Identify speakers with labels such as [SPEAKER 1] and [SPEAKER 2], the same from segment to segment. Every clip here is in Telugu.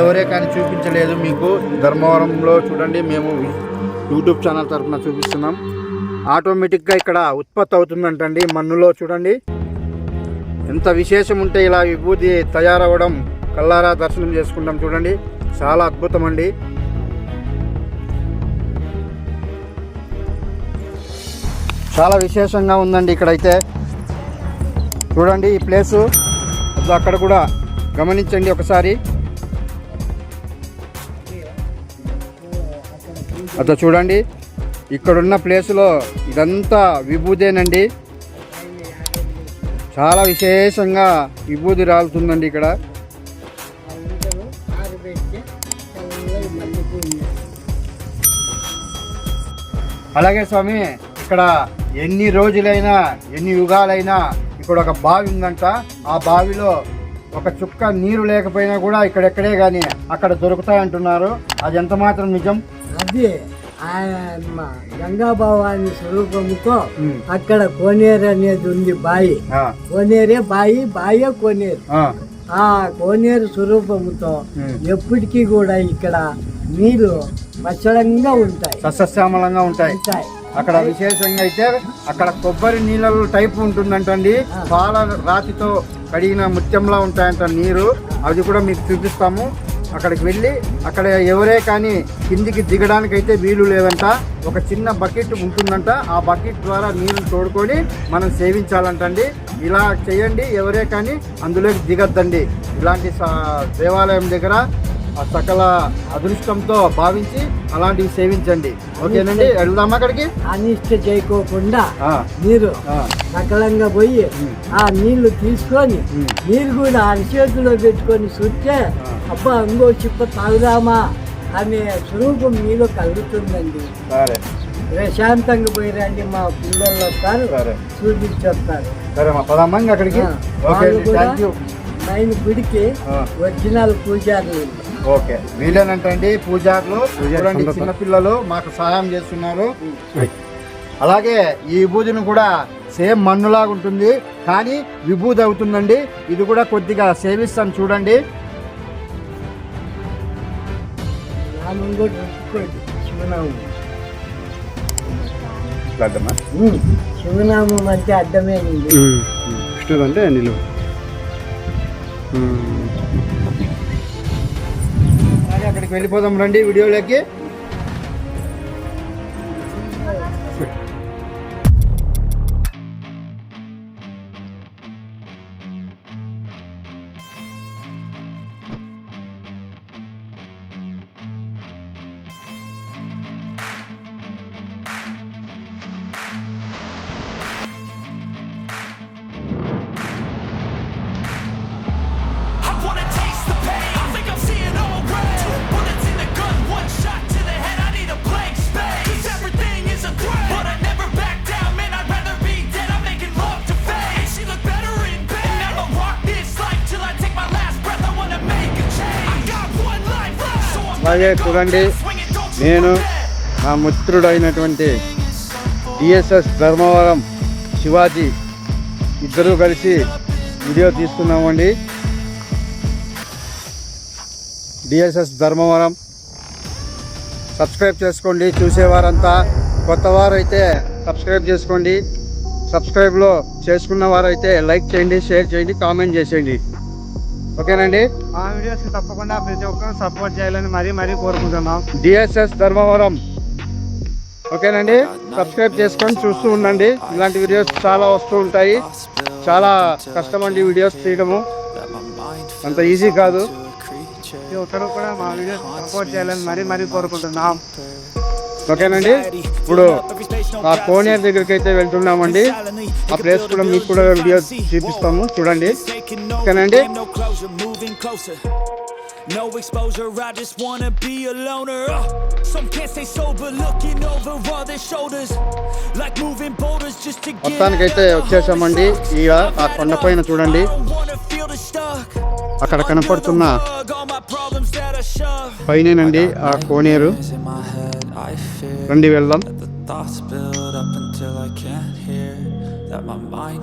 [SPEAKER 1] ఎవరే కానీ చూపించలేదు మీకు. ధర్మవరంలో చూడండి మేము యూట్యూబ్ ఛానల్ తరఫున చూపిస్తున్నాం. ఆటోమేటిక్గా ఇక్కడ ఉత్పత్తి అవుతుందంటండి మన్నులో చూడండి. ఎంత విశేషం ఉంటే ఇలా విభూతి తయారవ్వడం కల్లారా దర్శనం చేసుకుంటాం చూడండి. చాలా అద్భుతం అండి చాలా విశేషంగా ఉందండి ఇక్కడైతే. చూడండి ఈ ప్లేసు. అక్కడ కూడా గమనించండి ఒకసారి. అదో చూడండి. ఇక్కడున్న ప్లేసులో ఇదంతా విభూదేనండి. చాలా విశేషంగా విభూది రాలుతుందండి ఇక్కడ. అలాగే స్వామి ఇక్కడ ఎన్ని రోజులైనా ఎన్ని యుగాలైనా ఇక్కడ ఒక బావి ఉందంట. ఆ బావిలో ఒక చుక్క నీరు లేకపోయినా కూడా ఇక్కడెక్కడే కానీ అక్కడ దొరుకుతాయంటున్నారు. అది ఎంత మాత్రం నిజం?
[SPEAKER 2] అది ఆయన గంగా భవాని స్వరూపంతో. అక్కడ కోనేరు అనేది ఉంది బాయి. కోనేరే బాయి బాయే కోనేరు.
[SPEAKER 1] ఆ,
[SPEAKER 2] కోనేరు స్వరూపంతో. ఎప్పటికీ కూడా ఇక్కడ నీళ్ళు పచ్చడంగా ఉంటాయి.
[SPEAKER 1] సస్యశ్యామలంగా ఉంటాయి.
[SPEAKER 2] ఉంటాయి.
[SPEAKER 1] అక్కడ విశేషంగా అయితే అక్కడ కొబ్బరి నీళ్ళ టైప్ ఉంటుందంటండి. పాల రాతితో కడిగిన ముత్యంలా ఉంటాయంట నీరు. అది కూడా మీకు చూపిస్తాము. అక్కడికి వెళ్ళి అక్కడ ఎవరే కానీ కిందికి దిగడానికి అయితే వీలు లేదంట. ఒక చిన్న బకెట్ ఉంటుందంట. ఆ బకెట్ ద్వారా నీరు తోడుకొని మనం సేవించాలంటండి. ఇలా చేయండి. ఎవరే కానీ అందులోకి దిగద్దండి. ఇలాంటి దేవాలయం దగ్గర సకల అదృష్టంతో భావించి అలాంటివి సేవించండి. ఓకేనండి? వెళ్దాం అక్కడికి?
[SPEAKER 2] అనిష్ట చేయకోకుండా
[SPEAKER 1] ఆ,
[SPEAKER 2] సకలంగా పోయి. ఆ నీళ్ళు తీసుకొని
[SPEAKER 1] ఉమ్.
[SPEAKER 2] నీరు కూడా అరిచేతిలో పెట్టుకొని చుట్టే అబ్బా ఇంకో చిప్ప తాగుదామా అనే స్వరూపం మీలో కలుగుతుందండి.
[SPEAKER 1] సరే.
[SPEAKER 2] ప్రశాంతంగా పోయి రండి మా పిల్లలు వస్తారు. చూపించేస్తారు.
[SPEAKER 1] సరే మా పదమ్మా అక్కడికి? ఓకే థ్యాంక్ యూ
[SPEAKER 2] నైన్ గుడికి. ఒరిజినల్ పూజారులు.
[SPEAKER 1] ఓకే. వీళ్ళేనంటండి పూజారులు చూడండి చిన్నపిల్లలు మాకు సహాయం చేస్తున్నారు. అలాగే ఈ విభూతిని కూడా సేమ్ మన్నులాగా ఉంటుంది కానీ విభూతి అవుతుందండి. ఇది కూడా కొద్దిగా సేవిస్తాను చూడండి.
[SPEAKER 2] శివనామం
[SPEAKER 1] అర్థమా
[SPEAKER 2] అంటే అర్థమేనండి
[SPEAKER 1] విష్ణుడు అంటే నిలువు అక్కడికి వెళ్ళిపోదాం రండి వీడియోలోకి. అలాగే చూడండి నేను నా మిత్రుడైనటువంటి డిఎస్ఎస్ ధర్మవరం శివాజీ ఇద్దరూ కలిసి వీడియో తీసుకున్నామండి డిఎస్ఎస్ ధర్మవరం. సబ్స్క్రైబ్ చేసుకోండి చూసేవారంతా. కొత్త వారైతే సబ్స్క్రైబ్ చేసుకోండి. సబ్స్క్రైబ్లో చేసుకున్న వారైతే లైక్ చేయండి షేర్ చేయండి కామెంట్ చేసేయండి. ఓకేనండి?
[SPEAKER 3] మా వీడియోస్ తప్పకుండా ప్రతి ఒక్కరు సపోర్ట్ చేయాలని మరీ మరీ కోరుకుంటున్నాం.
[SPEAKER 1] డిఎస్ఎస్ ధర్మవరం. ఓకేనండి? సబ్స్క్రైబ్ చేసుకొని చూస్తూ ఉండండి. ఇలాంటి వీడియోస్ చాలా వస్తూ ఉంటాయి. చాలా కష్టం అండి వీడియోస్ తీయడము. అంత ఈజీ కాదు.
[SPEAKER 3] ప్రతి ఒక్కరు కూడా మా వీడియోస్ సపోర్ట్ చేయాలని మరీ మరీ కోరుకుంటున్నాం.
[SPEAKER 1] ఓకేనండి? ఇప్పుడు ఆ కోనేరు దగ్గరికి అయితే వెళ్తున్నామండి. ఆ ప్లేస్ కూడా మీకు కూడా వీడియో చూపిస్తాము. చూడండి. ఓకేనండి?
[SPEAKER 4] Closer. No exposure, I just wanna be a loner. Uh, some can't stay sober, looking over all their shoulders. Like moving boulders just to get
[SPEAKER 1] మొత్తానికైతే వచ్చేసామండి ఇక ఆ కొండపైన చూడండి
[SPEAKER 4] I don't wanna feel the stuck.
[SPEAKER 1] అక్కడ కనపడుతున్న. పైనేనండి ఆ కోనేరు రండి వెళ్దాం
[SPEAKER 5] that the thoughts build up until I can't hear.
[SPEAKER 4] that my mind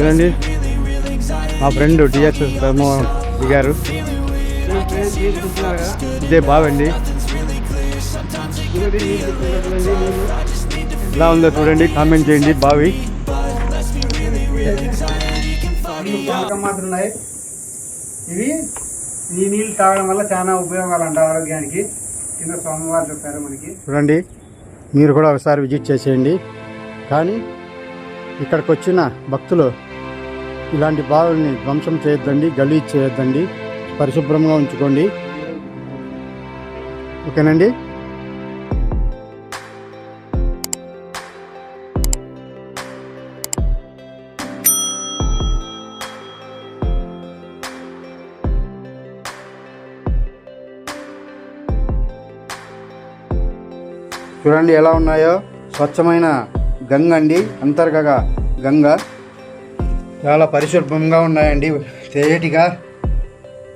[SPEAKER 1] చూడండి. మా ఫ్రెండ్ డిఎస్ఎస్ ధర్మవరం దిగారు. ఇదే బావి అండి. ఎలా ఉందో చూడండి కామెంట్ చేయండి బావి.
[SPEAKER 3] ఇవి ఈ నీళ్ళు తాగడం వల్ల చాలా ఉపయోగాలు అంట ఆరోగ్యానికి. కింద స్వామివారు చెప్పారు మనకి.
[SPEAKER 1] చూడండి మీరు కూడా ఒకసారి విజిట్ చేసేయండి. కానీ ఇక్కడికి వచ్చిన భక్తులు ఇలాంటి బావుల్ని ధ్వంసం చేయొద్దండి గలీజ్ చేయొద్దండి. పరిశుభ్రంగా ఉంచుకోండి. ఓకేనండి? చూడండి ఎలా ఉన్నాయో. స్వచ్ఛమైన గంగ అండి. అంతర్గగా గంగ. చాలా పరిశుభ్రంగా ఉన్నాయండి. తేటిగా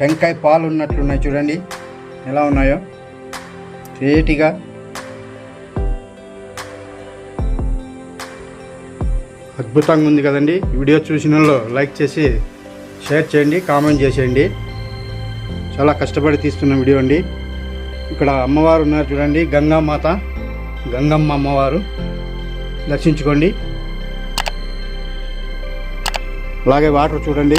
[SPEAKER 1] టెంకాయ పాలు ఉన్నట్లున్నాయి చూడండి. ఎలా ఉన్నాయో. తేటిగా అద్భుతంగా ఉంది కదండి. వీడియో చూసిన లైక్ చేసి షేర్ చేయండి కామెంట్ చేసేయండి. చాలా కష్టపడి తీస్తున్న వీడియో అండి. ఇక్కడ అమ్మవారు ఉన్నారు చూడండి. గంగామాత గంగమ్మ అమ్మవారు. దర్శించుకోండి. అలాగే వాటర్ చూడండి.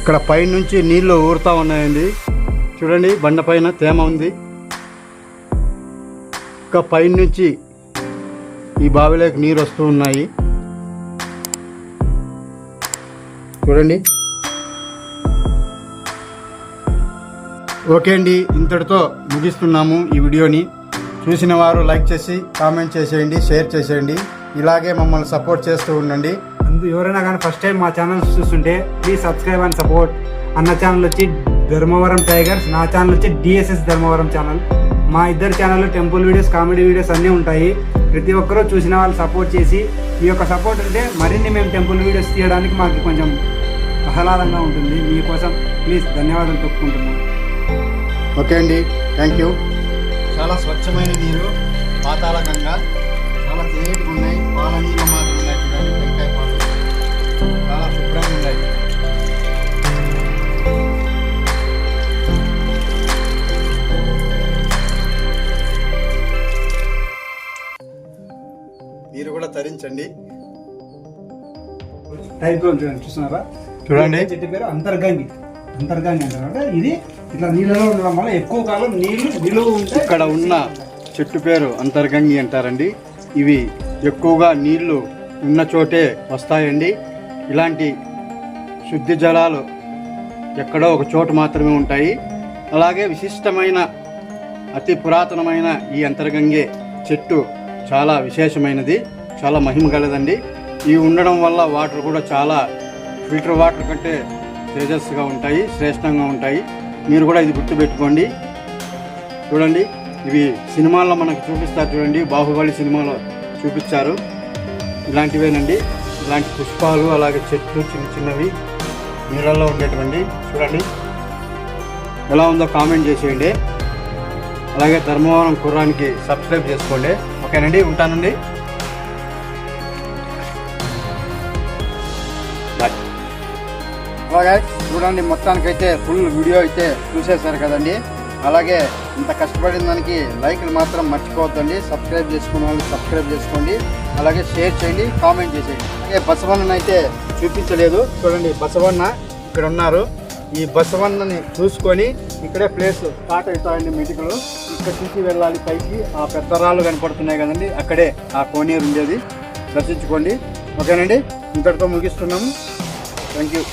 [SPEAKER 1] ఇక్కడ పైనుంచి నీళ్ళు ఊరుతా ఉన్నాయండి. చూడండి బండ పైన తేమ ఉంది. ఇంకా పైనుంచి ఈ బావిలోకి నీరు వస్తూ ఉన్నాయి. చూడండి. ఓకే అండి. ఇంతటితో ముగిస్తున్నాము ఈ వీడియోని. చూసిన వారు లైక్ చేసి కామెంట్ చేసేయండి షేర్ చేసేయండి. ఇలాగే మమ్మల్ని సపోర్ట్ చేస్తూ ఉండండి.
[SPEAKER 3] ఎవరైనా కానీ ఫస్ట్ టైం మా ఛానల్ చూస్తుంటే ప్లీజ్ సబ్స్క్రైబ్ అండ్ సపోర్ట్. అన్న ఛానల్ వచ్చి ధర్మవరం టైగర్స్ నా ఛానల్ వచ్చి డిఎస్ఎస్ ధర్మవరం ఛానల్. మా ఇద్దరు ఛానల్లో టెంపుల్ వీడియోస్ కామెడీ వీడియోస్ అన్నీ ఉంటాయి. ప్రతి ఒక్కరూ చూసిన వాళ్ళు సపోర్ట్ చేసి ఈ యొక్క సపోర్ట్ ఉంటే మరిన్ని మేము టెంపుల్ వీడియోస్ తీయడానికి మాకు కొంచెం ఆహ్లాదంగా ఉంటుంది. మీకోసం ప్లీజ్ ధన్యవాదాలు చెప్పుకుంటున్నాం
[SPEAKER 1] ఓకే అండి. Thank you. చాలా స్వచ్ఛమైన నీరు పాతాళ గంగ చాలా తేలికగా ఉన్నాయి. పాల నీళ్ళు మాత్రం ఉన్నాయి చూడండి టెంకాయ పాలు. చాలా శుభ్రంగా ఉన్నాయి. మీరు కూడా తరించండి.
[SPEAKER 3] టైప్ చూడండి చూస్తున్నారా?
[SPEAKER 1] చూడండి.
[SPEAKER 3] చెట్టు పేరు అంతర్గంగి. అంతర్గంగి అంటారు. అంటే ఇది ఇట్లా నీళ్ళలో ఉండడం వల్ల ఎక్కువ కాలం నీళ్ళు నిలువ ఉంటాయి
[SPEAKER 1] ఇక్కడ ఉన్న చెట్టు పేరు అంతర్గంగి అంటారండి. ఇవి ఎక్కువగా నీళ్ళు ఉన్న చోటే వస్తాయండి. ఇలాంటి శుద్ధి జలాలు ఎక్కడో ఒక చోటు మాత్రమే ఉంటాయి. అలాగే విశిష్టమైన అతి పురాతనమైన ఈ అంతర్గంగే చెట్టు చాలా విశేషమైనది చాలా మహిమ కలదండి ఇవి ఉండడం వల్ల వాటర్ కూడా చాలా ఫిల్టర్ వాటర్ కంటే తేజస్సుగా ఉంటాయి శ్రేష్టంగా ఉంటాయి. మీరు కూడా ఇది గుర్తుపెట్టుకోండి. చూడండి ఇవి సినిమాల్లో మనకు చూపిస్తారు చూడండి బాహుబలి సినిమాలో చూపించారు ఇలాంటివేనండి. ఇలాంటి పుష్పాలు అలాగే చెట్లు చిన్న చిన్నవి నీళ్ళల్లో ఉండేటువంటి చూడండి ఎలా ఉందో కామెంట్ చేసేయండి. అలాగే ధర్మవరం కుర్రానికి సబ్స్క్రైబ్ చేసుకోండి. ఓకేనండి ఉంటానండి. బాయ్ చూడండి మొత్తానికైతే ఫుల్ వీడియో అయితే చూసేశారు కదండి. అలాగే ఇంత కష్టపడిన దానికి లైక్లు మాత్రం మర్చిపోవద్దండి. సబ్స్క్రైబ్ చేసుకున్న వాళ్ళు సబ్స్క్రైబ్ చేసుకోండి. అలాగే షేర్ చేయండి కామెంట్ చేసేయండి. అలాగే బసవన్నను అయితే చూపించలేదు. చూడండి బసవన్న ఇక్కడ ఉన్నారు. ఈ బసవన్నని చూసుకొని ఇక్కడే ప్లేస్ స్టార్ట్ అవుతాయండి మెటికలు. ఇక్కడ చూసి వెళ్ళాలి పైకి. ఆ పెద్ద రాళ్ళు కనపడుతున్నాయి కదండి. అక్కడే ఆ కోనేరు ఉండేది. దర్శించుకోండి. ఓకేనండి? ఇంతటితో ముగిస్తున్నాము. Thank you